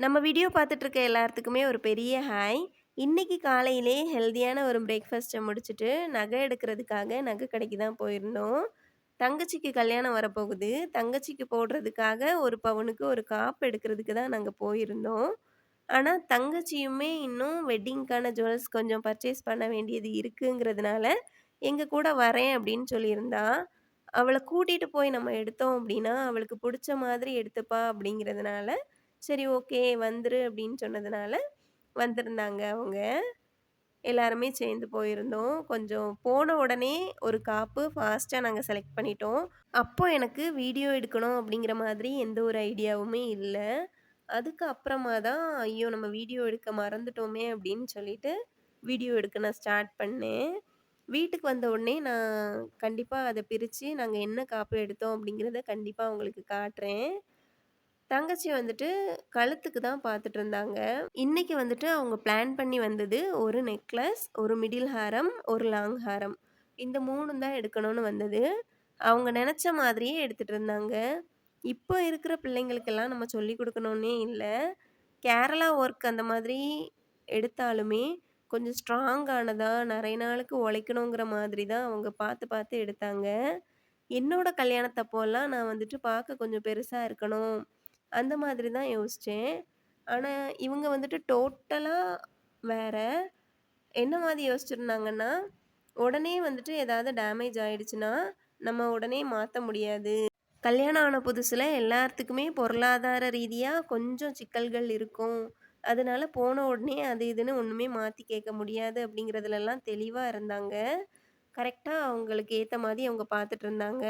நம்ம வீடியோ பார்த்துட்ருக்க எல்லாத்துக்குமே ஒரு பெரிய ஹாய் இன்றைக்கி காலையிலே ஹெல்த்தியான ஒரு பிரேக்ஃபாஸ்ட்டை முடிச்சுட்டு நகை எடுக்கிறதுக்காக நகை கடைக்கு தான் போயிருந்தோம். தங்கச்சிக்கு கல்யாணம் வரப்போகுது. தங்கச்சிக்கு போடுறதுக்காக ஒரு பவுனுக்கு ஒரு காப்பு எடுக்கிறதுக்கு தான் நாங்கள் போயிருந்தோம். ஆனால் தங்கச்சியுமே இன்னும் வெட்டிங்க்கான ஜுவல்ஸ் கொஞ்சம் பர்ச்சேஸ் பண்ண வேண்டியது இருக்குங்கிறதுனால எங்கள் கூட வரேன் அப்படின்னு சொல்லியிருந்தா. அவளை கூட்டிகிட்டு போய் நம்ம எடுத்தோம் அப்படின்னா அவளுக்கு பிடிச்ச மாதிரி எடுத்துப்பா அப்படிங்கிறதுனால சரி ஓகே வந்துரு அப்படின்னு சொன்னதுனால வந்திருந்தாங்க அவங்க. எல்லாருமே சேர்ந்து போயிருந்தோம். கொஞ்சம் போன உடனே ஒரு காப்பு ஃபாஸ்ட்டாக நாங்கள் செலக்ட் பண்ணிட்டோம். அப்போது எனக்கு வீடியோ எடுக்கணும் அப்படிங்கிற மாதிரி எந்த ஒரு ஐடியாவுமே இல்லை. அதுக்கு அப்புறமா தான் ஐயோ நம்ம வீடியோ எடுக்க மறந்துட்டோமே அப்படின்னு சொல்லிட்டு வீடியோ எடுக்க நான் ஸ்டார்ட் பண்ணேன். வீட்டுக்கு வந்த உடனே நான் கண்டிப்பாக அதை பிரித்து நாங்கள் என்ன காப்பு எடுத்தோம் அப்படிங்கிறத கண்டிப்பாக உங்களுக்கு காட்டுறேன். தங்கச்சி வந்துட்டு கழுத்துக்கு தான் பார்த்துட்டு இருந்தாங்க. இன்னைக்கு வந்துட்டு அவங்க பிளான் பண்ணி வந்தது ஒரு நெக்லஸ் ஒரு மிடில் ஹாரம் ஒரு லாங் ஹாரம். இந்த மூணு தான் எடுக்கணும்னு வந்தது. அவங்க நினச்ச மாதிரியே எடுத்துகிட்டு இருந்தாங்க. இப்போ இருக்கிற பிள்ளைங்களுக்கெல்லாம் நம்ம சொல்லி கொடுக்கணுன்னே இல்லை. கேரளா ஒர்க் அந்த மாதிரி எடுத்தாலுமே கொஞ்சம் ஸ்ட்ராங்கானதாக நிறைய நாளுக்கு உழைக்கணுங்கிற மாதிரி தான் அவங்க பார்த்து பார்த்து எடுத்தாங்க. என்னோட கல்யாணத்தப்போல்லாம் நான் வந்துட்டு பார்க்க கொஞ்சம் பெருசாக இருக்கணும். அந்த மாதிரி தான் யோசித்தேன் ஆனால் இவங்க வந்துட்டு டோட்டலாக வேற. என்ன மாதிரி யோசிச்சிருந்தாங்கன்னா உடனே வந்துட்டு ஏதாவது டேமேஜ் ஆயிடுச்சுன்னா நம்ம உடனே மாற்ற முடியாது. கல்யாணம் ஆன புதுசில் எல்லாத்துக்குமே பொருளாதார ரீதியாக கொஞ்சம் சிக்கல்கள் இருக்கும். அதனால போன உடனே அது இதுன்னு ஒன்றுமே மாற்றி கேட்க முடியாது அப்படிங்கிறதுலலாம் தெளிவாக இருந்தாங்க. கரெக்டாக அவங்களுக்கு ஏற்ற மாதிரி அவங்க பார்த்துட்டு இருந்தாங்க.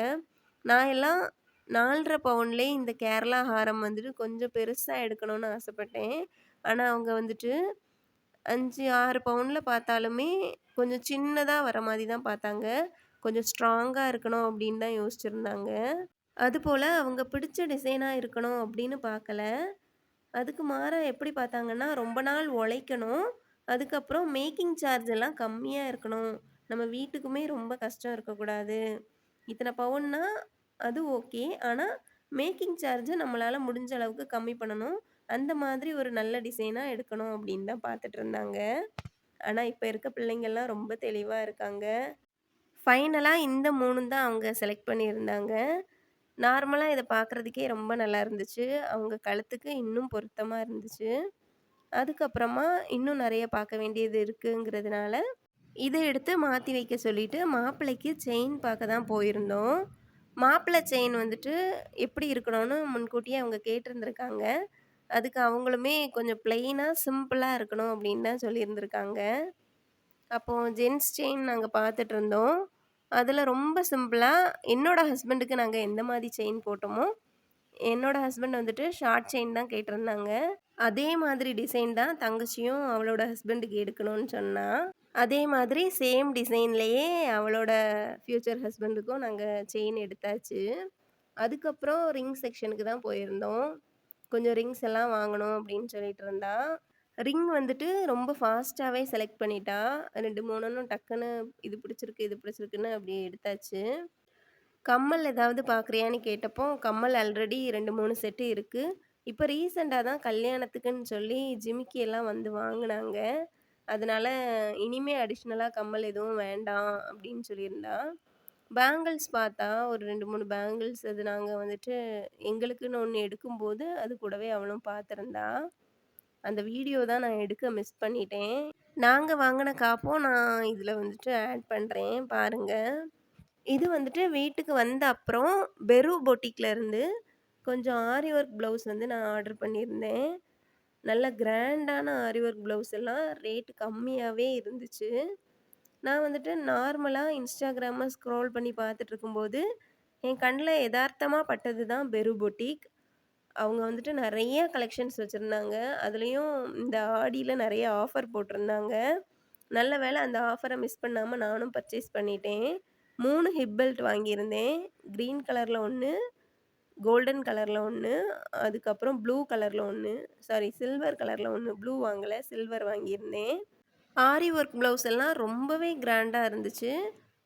நான் எல்லாம் நாலரை பவுன்லேயே இந்த கேரளா ஹாரம் வந்துட்டு கொஞ்சம் பெருசாக எடுக்கணும்னு ஆசைப்பட்டேன். ஆனால் அவங்க வந்துட்டு அஞ்சு ஆறு பவுனில் பார்த்தாலுமே கொஞ்சம் சின்னதாக வர மாதிரி தான் பார்த்தாங்க. கொஞ்சம் ஸ்ட்ராங்காக இருக்கணும் அப்படின்னு தான் யோசிச்சுருந்தாங்க. அதுபோல் அவங்க பிடிச்ச டிசைனாக இருக்கணும் அப்படின்னு பார்க்கல. அதுக்கு மாறாக எப்படி பார்த்தாங்கன்னா ரொம்ப நாள் உழைக்கணும். அதுக்கப்புறம் மேக்கிங் சார்ஜ் எல்லாம் கம்மியாக இருக்கணும். நம்ம வீட்டுக்குமே ரொம்ப கஷ்டம் இருக்கக்கூடாது. இத்தனை பவுன்னா அது ஓகே. ஆனால் மேக்கிங் சார்ஜை நம்மளால் முடிஞ்ச அளவுக்கு கம்மி பண்ணணும். அந்த மாதிரி ஒரு நல்ல டிசைனாக எடுக்கணும் அப்படின்னு தான் பார்த்துட்டு இருந்தாங்க. ஆனால் இப்போ இருக்க பிள்ளைங்கள்லாம் ரொம்ப தெளிவாக இருக்காங்க. ஃபைனலாக இந்த மூணு தான் அவங்க செலக்ட் பண்ணியிருந்தாங்க. நார்மலாக இதை பார்க்குறதுக்கே ரொம்ப நல்லா இருந்துச்சு. அவங்க கழுத்துக்கு இன்னும் பொருத்தமாக இருந்துச்சு. அதுக்கப்புறமா இன்னும் நிறைய பார்க்க வேண்டியது இருக்குங்கிறதுனால இதை எடுத்து மாற்றி வைக்க சொல்லிவிட்டு மாப்பிள்ளைக்கு செயின் பார்க்க தான் போயிருந்தோம். மாப்பிள்ளை செயின் வந்துட்டு எப்படி இருக்கணும்னு முன்கூட்டியே அவங்க கேட்டிருந்துருக்காங்க. அதுக்கு அவங்களுமே கொஞ்சம் பிளெயினாக சிம்பிளாக இருக்கணும் அப்படின்னு தான் சொல்லியிருந்துருக்காங்க. அப்போது ஜென்ஸ் செயின் நாங்கள் பார்த்துட்டு இருந்தோம் அதில் ரொம்ப சிம்பிளாக என்னோடய ஹஸ்பண்டுக்கு நாங்கள் எந்த மாதிரி செயின் போட்டோமோ என்னோடய ஹஸ்பண்ட் வந்துட்டு ஷார்ட் செயின் தான் கேட்டிருந்தாங்க. அதே மாதிரி டிசைன் தான் தங்கச்சியும் அவளோட ஹஸ்பண்டுக்கு எடுக்கணும்னு சொன்னால் அதே மாதிரி சேம் டிசைன்லேயே அவளோட ஃப்யூச்சர் ஹஸ்பண்டுக்கும் நாங்கள் செயின் எடுத்தாச்சு. அதுக்கப்புறம் ரிங் செக்ஷனுக்கு தான் போயிருந்தோம். கொஞ்சம் ரிங்ஸ் எல்லாம் வாங்கணும் அப்படின்னு சொல்லிட்டு இருந்தா. ரிங் வந்துட்டு ரொம்ப ஃபாஸ்ட்டாகவே செலக்ட் பண்ணிட்டா. ரெண்டு மூணுன்னு டக்குன்னு இது பிடிச்சிருக்கு இது பிடிச்சிருக்குன்னு அப்படி எடுத்தாச்சு. கம்மல் ஏதாவது பார்க்குறியான்னு கேட்டப்போ கம்மல் ஆல்ரெடி ரெண்டு மூணு செட்டு இருக்குது இப்போ ரீசெண்டாக தான் கல்யாணத்துக்குன்னு சொல்லி ஜிமிக்கி எல்லாம் வந்து வாங்கினாங்க. அதனால இனிமே அடிஷ்னலாக கம்மல் எதுவும் வேண்டாம் அப்படின்னு சொல்லியிருந்தா. பேங்கிள்ஸ் பார்த்தா ஒரு ரெண்டு மூணு பேங்கிள்ஸ் அது நாங்கள் வந்துட்டு எங்களுக்குன்னு ஒன்று எடுக்கும்போது அது கூடவே அவளும் பார்த்துருந்தா. அந்த வீடியோ தான் நான் எடுக்க மிஸ் பண்ணிட்டேன். நாங்கள் வாங்கின காப்பும் நான் இதில் வந்துட்டு ஆட் பண்ணுறேன் பாருங்கள் இது வந்துட்டு வீட்டுக்கு வந்த அப்புறம் பெரு பொட்டிக்கில் இருந்து கொஞ்சம் ஆரி ஒர்க் ப்ளவுஸ் வந்து நான் ஆர்டர் பண்ணியிருந்தேன். நல்ல கிராண்டான ஆரி ஒர்க் ப்ளவுஸ் எல்லாம் ரேட்டு கம்மியாகவே இருந்துச்சு. நான் வந்துட்டு நார்மலாக இன்ஸ்டாகிராமை ஸ்க்ரோல் பண்ணி பார்த்துட்டு இருக்கும்போது என் கண்ணில் யதார்த்தமாக பட்டது தான் பெரு பொட்டிக். அவங்க வந்துட்டு நிறைய கலெக்ஷன்ஸ் வச்சுருந்தாங்க. அதுலேயும் இந்த ஆடியில் நிறைய ஆஃபர் போட்டிருந்தாங்க. நல்ல வேளை அந்த ஆஃபரை மிஸ் பண்ணாமல் நானும் பர்ச்சேஸ் பண்ணிட்டேன். மூணு ஹிப் பெல்ட் வாங்கியிருந்தேன். க்ரீன் கலரில் ஒன்று கோல்டன் கலரில் ஒன்று அதுக்கப்புறம் ப்ளூ கலரில் ஒன்று சாரி சில்வர் கலரில் ஒன்று ப்ளூ வாங்கலை சில்வர் வாங்கியிருந்தேன் ஆரி ஒர்க் ப்ளவுஸ் எல்லாம் ரொம்பவே கிராண்டாக இருந்துச்சு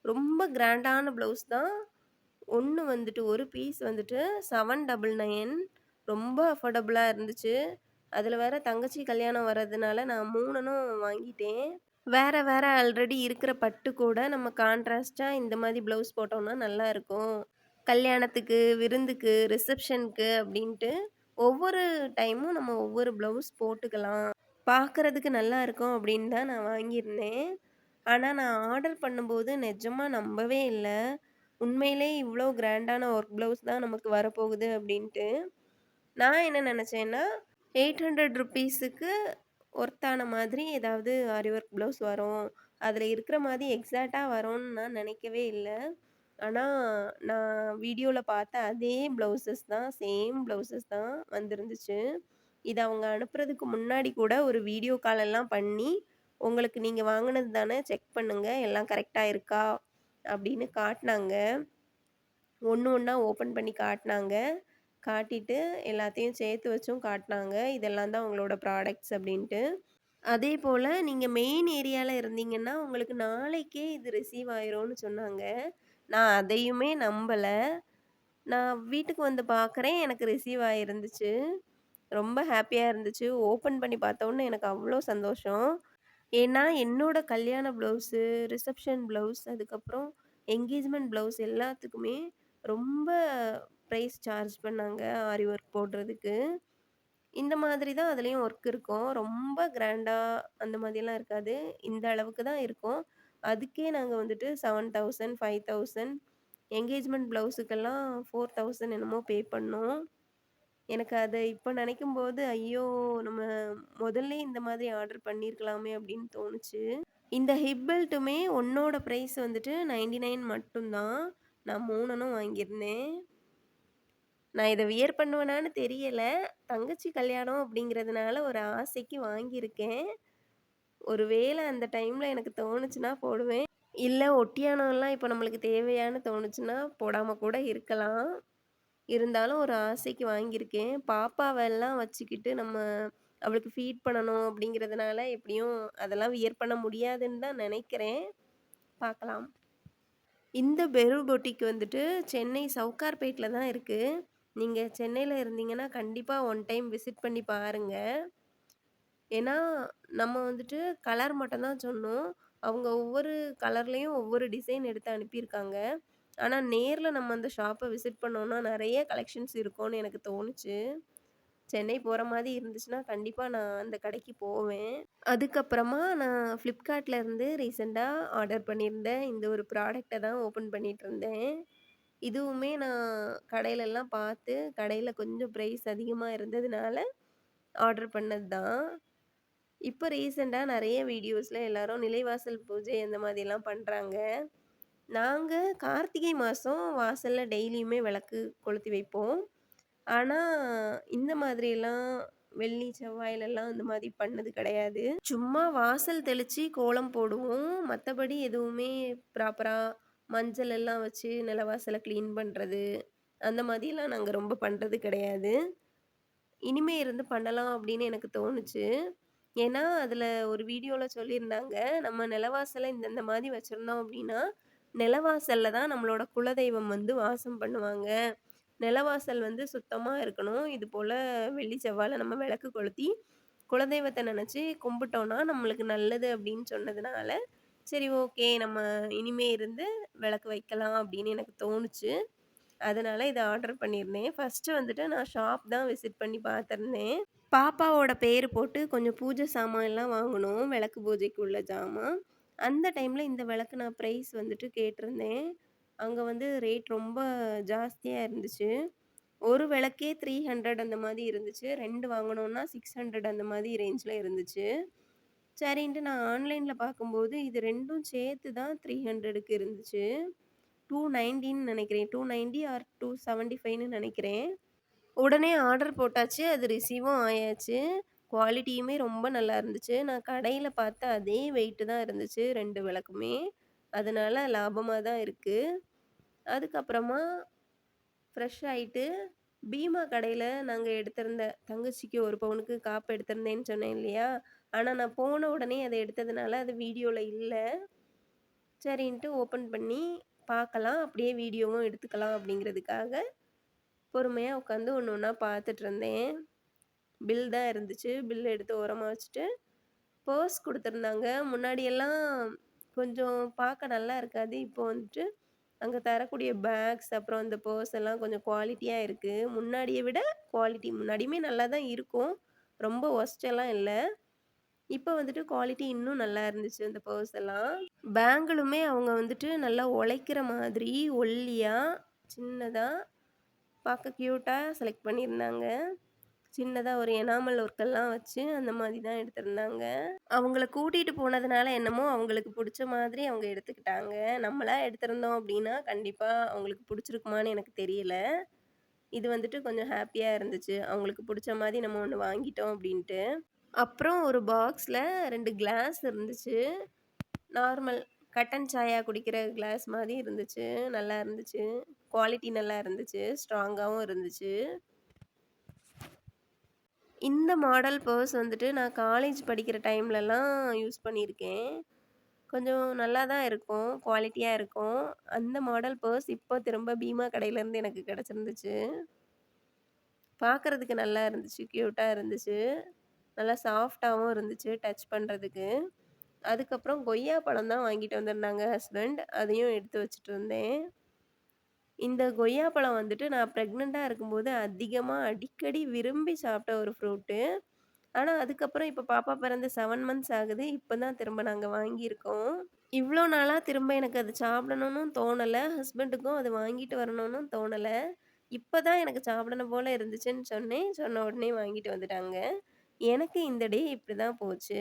ரொம்ப கிராண்டான ப்ளவுஸ் தான் ஒன்று வந்துட்டு ஒரு பீஸ் வந்துட்டு செவன் டபுள் நைன் ரொம்ப அஃபோர்டபுளாக இருந்துச்சு அதில் வேற தங்கச்சி கல்யாணம் வர்றதுனால நான் மூணனும் வாங்கிட்டேன். வேற வேற ஆல்ரெடி இருக்கிற பட்டு கூட நம்ம கான்ட்ராஸ்ட்டா இந்த மாதிரி ப்ளவுஸ் போட்டோம்னா நல்லாயிருக்கும். கல்யாணத்துக்கு, விருந்துக்கு, ரிசப்ஷனுக்கு அப்படின்ட்டு ஒவ்வொரு டைமும் நம்ம ஒவ்வொரு ப்ளவுஸ் போட்டுக்கலாம். பார்க்குறதுக்கு நல்லா இருக்கும் அப்படின்னு தான் நான் வாங்கியிருந்தேன். ஆனால் நான் ஆர்டர் பண்ணும்போது நிஜமாக நம்பவே இல்லை உண்மையிலே இவ்வளோ கிராண்டான ஒர்க் ப்ளவுஸ் தான் நமக்கு வரப்போகுது அப்படின்ட்டு. நான் என்ன நினச்சேன்னா எயிட் ஹண்ட்ரட் ₹800க்கு ஒர்த்தான மாதிரி ஏதாவது ஆரி ஒர்க் ப்ளவுஸ் வரும். அதில் இருக்கிற மாதிரி எக்ஸாக்டாக வரும்னு நான் நினைக்கவே இல்லை ஆனால் நான் வீடியோவில் பார்த்த அதே ப்ளவுஸஸ் தான் சேம் ப்ளவுஸஸ் தான் வந்துருந்துச்சு இது அவங்க அனுப்புறதுக்கு முன்னாடி கூட ஒரு வீடியோ கால் எல்லாம் பண்ணி, "உங்களுக்கு நீங்கள் வாங்கினது தானே செக் பண்ணுங்கள் எல்லாம் கரெக்டாக இருக்கா?" அப்படின்னு காட்டினாங்க ஒன்று ஒன்றா ஓப்பன் பண்ணி காட்டினாங்க காட்டிட்டு எல்லாத்தையும் சேர்த்து வச்சும் காட்டினாங்க இதெல்லாம் தான் உங்களோட ப்ராடக்ட்ஸ் அப்படின்ட்டு. அதே போல் நீங்கள் மெயின் ஏரியாவில் இருந்தீங்கன்னா, உங்களுக்கு நாளைக்கே இது ரிசீவ் ஆயிரும்னு சொன்னாங்க. நான் அதையுமே நம்பலை நான் வீட்டுக்கு வந்து பார்க்குறேன், எனக்கு ரிசீவ் ஆகிருந்துச்சு ரொம்ப ஹாப்பியாக இருந்துச்சு. ஓப்பன் பண்ணி பார்த்தோன்னே எனக்கு அவ்வளோ சந்தோஷம். ஏன்னா, என்னோட கல்யாண ப்ளவுஸு, ரிசப்ஷன் ப்ளவுஸ், அதுக்கப்புறம் என்கேஜ்மெண்ட் ப்ளவுஸ் எல்லாத்துக்குமே ரொம்ப ப்ரைஸ் சார்ஜ் பண்ணாங்க ஆரி ஒர்க் போடுறதுக்கு. இந்த மாதிரி தான் அதுலேயும் ஒர்க் இருக்கும். ரொம்ப கிராண்டாக அந்த மாதிரிலாம் இருக்காது. இந்த அளவுக்கு தான் இருக்கும். அதுக்கே நாங்கள் வந்துட்டு 7000, 5000 என்கேஜ்மெண்ட் ப்ளவுஸுக்கெல்லாம் 4000 என்னமோ பே பண்ணோம். எனக்கு அதை இப்போ நினைக்கும் போது ஐயோ! நம்ம முதல்ல இந்த மாதிரி ஆர்டர் பண்ணியிருக்கலாமே அப்படின்னு தோணுச்சு. இந்த ஹிப் பெல்ட்டுமே ஒண்ணோட ப்ரைஸ் வந்துட்டு நைன்டி நைன் மட்டும்தான் நான் மூணனும் வாங்கியிருந்தேன். நான் இதை வியர் பண்ணுவேனான்னு தெரியலை தங்கச்சி கல்யாணம் அப்படிங்கிறதுனால ஒரு ஆசைக்கு வாங்கியிருக்கேன். ஒருவேளை அந்த டைம்ல எனக்கு தோணுச்சுன்னா போடுவேன். இல்லை ஒட்டியானம்லாம் இப்போ நம்மளுக்கு தேவையான்னு தோணுச்சுன்னா, போடாம கூட இருக்கலாம். இருந்தாலும் ஒரு ஆசைக்கு வாங்கியிருக்கேன். பாப்பாவெல்லாம் வச்சுக்கிட்டு நம்ம அவளுக்கு ஃபீட் பண்ணணும் அப்படிங்கிறதுனால எப்படியும் அதெல்லாம் வியர் பண்ண முடியாதுன்னு தான் நினைக்கிறேன் பார்க்கலாம். இந்த பெரு பொட்டிக் வந்துட்டு சென்னை சவுகார்பேட்டில் தான் இருக்குது நீங்கள் சென்னையில் இருந்தீங்கன்னா, கண்டிப்பாக ஒன் டைம் விசிட் பண்ணி பாருங்கள் ஏன்னா, நம்ம வந்துட்டு கலர் மட்டும் தான் சொன்னோம். அவங்க ஒவ்வொரு கலர்லேயும் ஒவ்வொரு டிசைன் எடுத்து அனுப்பியிருக்காங்க. ஆனால் நேரில் நம்ம அந்த ஷாப்பை விசிட் பண்ணோம்னா, நிறைய கலெக்ஷன்ஸ் இருக்கும்னு எனக்கு தோணுச்சு. சென்னை போகிற மாதிரி இருந்துச்சுன்னா, கண்டிப்பாக நான் அந்த கடைக்கு போவேன். அதுக்கப்புறமா நான் ஃப்ளிப்கார்ட்லேருந்து இருந்து ஆர்டர் பண்ணியிருந்தேன் இந்த ஒரு ப்ராடக்டை தான் ஓப்பன் பண்ணிட்டுருந்தேன். இதுவுமே நான் கடையிலலாம் பார்த்து, கடையில் கொஞ்சம் ப்ரைஸ் அதிகமாக இருந்ததுனால ஆர்டர் பண்ணது தான். இப்போ ரீசெண்டாக நிறைய வீடியோஸில் எல்லாரும் நிலைவாசல் பூஜை அந்த மாதிரிலாம் பண்ணுறாங்க நாங்கள் கார்த்திகை மாதம் வாசலில் டெய்லியுமே விளக்கு கொளுத்தி வைப்போம். ஆனால் இந்த மாதிரியெல்லாம் வெள்ளி, செவ்வாயிலெல்லாம் இந்த மாதிரி பண்ணது கிடையாது. சும்மா வாசல் தெளித்து கோலம் போடுவோம். மற்றபடி எதுவுமே ப்ராப்பராக மஞ்சள் எல்லாம் வச்சு நிலவாசலை க்ளீன் பண்ணுறது அந்த மாதிரிலாம் நாங்கள் ரொம்ப பண்ணுறது கிடையாது. இனிமே இருந்து பண்ணலாம் அப்படின்னு எனக்கு தோணுச்சு. ஏன்னா, அதில் ஒரு வீடியோவில் சொல்லியிருந்தாங்க, நம்ம நிலவாசலை இந்தந்த மாதிரி வச்சுருந்தோம் அப்படின்னா, நிலவாசலில் தான் நம்மளோட குலதெய்வம் வந்து வாசம் பண்ணுவாங்க. நிலவாசல் வந்து சுத்தமாக இருக்கணும். இதுபோல வெள்ளி, செவ்வாழை நம்ம விளக்கு கொளுத்தி, குலதெய்வத்தை நினச்சி கும்பிட்டோன்னா நம்மளுக்கு நல்லது அப்படின்னு சொன்னதுனால, சரி ஓகே நம்ம இனிமே இருந்து விளக்கு வைக்கலாம் அப்படின்னு எனக்கு தோணுச்சு. அதனால் இதை ஆர்டர் பண்ணியிருந்தேன். ஃபஸ்ட்டு வந்துட்டு நான் ஷாப் தான் விசிட் பண்ணி பார்த்துருந்தேன். பாப்பாவோட பேர் போட்டு கொஞ்சம் பூஜை சாமான்லாம் வாங்கணும். விளக்கு பூஜைக்கு உள்ள ஜாமான். அந்த டைமில் இந்த விளக்கு நான் ப்ரைஸ் வந்துட்டு கேட்டிருந்தேன். அங்கே வந்து ரேட் ரொம்ப ஜாஸ்தியாக இருந்துச்சு. ஒரு விளக்கே 300 அந்த மாதிரி இருந்துச்சு. ரெண்டு வாங்கினோன்னா சிக்ஸ் ஹண்ட்ரட் அந்த மாதிரி ரேஞ்சில் இருந்துச்சு. சரின்ட்டு நான் ஆன்லைனில் பார்க்கும்போது இது ரெண்டும் சேர்த்து தான் 300க்கு இருந்துச்சு. டூ நைன்டின்னு நினைக்கிறேன் two ninety or two seventy ஃபைவ்னு நினைக்கிறேன் உடனே ஆர்டர் போட்டாச்சு. அது ரிசீவும் ஆயாச்சு. குவாலிட்டியுமே ரொம்ப நல்லா இருந்துச்சு. நான் கடையில் பார்த்த அதே வெயிட்டு தான் இருந்துச்சு ரெண்டு விளக்குமே. அதனால் லாபமாக தான் இருக்குது அதுக்கப்புறமா ஃப்ரெஷ் ஆகிட்டு பீமா கடையில் நாங்கள் எடுத்திருந்த தங்கச்சிக்கு ஒரு பவுனுக்கு காப்பு எடுத்திருந்தேன்னு சொன்னேன் இல்லையா? ஆனால் நான் போன உடனே அதை எடுத்ததுனால அது வீடியோவில் இல்லை சரின்ட்டு ஓப்பன் பண்ணி பார்க்கலாம். அப்படியே வீடியோவும் எடுத்துக்கலாம் அப்படிங்கிறதுக்காக, பொறுமையாக உட்காந்து ஒன்று ஒன்றா பார்த்துட்டு இருந்தேன் பில் தான் இருந்துச்சு. பில் எடுத்து உரமாக வச்சுட்டு, பர்ஸ் கொடுத்துருந்தாங்க முன்னாடியெல்லாம் கொஞ்சம் பார்க்க நல்லா இருக்காது. இப்போ வந்துட்டு அங்கே தரக்கூடிய பேக்ஸ், அப்புறம் அந்த பர்ஸ் எல்லாம் கொஞ்சம் குவாலிட்டியாக இருக்கு. முன்னாடியை விட குவாலிட்டி முன்னாடியுமே நல்லா தான் இருக்கும். ரொம்ப ஒஸ்டெல்லாம் இல்லை இப்போ வந்துட்டு குவாலிட்டி இன்னும் நல்லா இருந்துச்சு அந்த பர்ஸ் எல்லாம். பேங்கிளுமே அவங்க வந்துட்டு நல்லா உழைக்கிற மாதிரி ஒல்லியாக சின்னதாக பார்க்க க்யூட்டாக செலக்ட் பண்ணியிருந்தாங்க. சின்னதாக ஒரு எனாமல் ஒர்க்கெல்லாம் வச்சு அந்த மாதிரி தான் எடுத்திருந்தாங்க. அவங்கள கூட்டிகிட்டு போனதுனால என்னமோ அவங்களுக்கு பிடிச்ச மாதிரி அவங்க எடுத்துக்கிட்டாங்க. நம்மளா எடுத்திருந்தோம் அப்படின்னா கண்டிப்பாக அவங்களுக்கு பிடிச்சிருக்குமான்னு எனக்கு தெரியல. இது வந்துட்டு கொஞ்சம் ஹாப்பியாக இருந்துச்சு. அவங்களுக்கு பிடிச்ச மாதிரி நம்ம ஒன்று வாங்கிட்டோம் அப்படின்ட்டு அப்புறம் ஒரு பாக்ஸில் ரெண்டு கிளாஸ் இருந்துச்சு. நார்மல் கட்டன் சாயா குடிக்கிற கிளாஸ் மாதிரி இருந்துச்சு. நல்லா இருந்துச்சு. குவாலிட்டி நல்லா இருந்துச்சு. ஸ்ட்ராங்காகவும் இருந்துச்சு. இந்த மாடல் பர்ஸ் வந்துட்டு நான் காலேஜ் படிக்கிற டைம்லலாம் யூஸ் பண்ணியிருக்கேன். கொஞ்சம் நல்லா தான் இருக்கும். குவாலிட்டியாக இருக்கும். அந்த மாடல் பர்ஸ் இப்போ திரும்ப பீமா கடையிலேருந்து எனக்கு கிடச்சிருந்துச்சு பார்க்குறதுக்கு நல்லா இருந்துச்சு. க்யூட்டாக இருந்துச்சு. நல்லா சாஃப்டாகவும் இருந்துச்சு டச் பண்ணுறதுக்கு அதுக்கப்புறம் கொய்யா பழம் தான் வாங்கிட்டு வந்திருந்தாங்க ஹஸ்பண்ட். அதையும் எடுத்து வச்சுட்டு இருந்தேன். இந்த கொய்யா பழம் வந்துட்டு நான் ப்ரெக்னெண்ட்டாக இருக்கும்போது அதிகமாக அடிக்கடி விரும்பி சாப்பிட்ட ஒரு ஃப்ரூட்டு. ஆனால் அதுக்கப்புறம் இப்போ பாப்பா பிறந்து செவன் மந்த்ஸ் ஆகுது. இப்போ தான் திரும்ப நாங்கள் வாங்கியிருக்கோம். இவ்வளோ நாளாக திரும்ப எனக்கு அது சாப்பிடணும்னு தோணலை ஹஸ்பண்டுக்கும் அது வாங்கிட்டு வரணும்னு தோணலை இப்போ தான் எனக்கு சாப்பிடணும் போல் இருந்துச்சுன்னு சொன்னேன். சொன்ன உடனே வாங்கிட்டு வந்துட்டாங்க. எனக்கு இந்த டே இப்படி தான் போச்சு.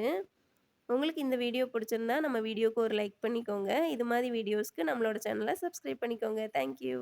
உங்களுக்கு இந்த வீடியோ பிடிச்சிருந்தா நம்ம வீடியோக்கு ஒரு லைக் பண்ணிக்கோங்க. இது மாதிரி வீடியோஸ்க்கு நம்மளோட சேனலை சப்ஸ்கிரைப் பண்ணிக்கோங்க. Thank you.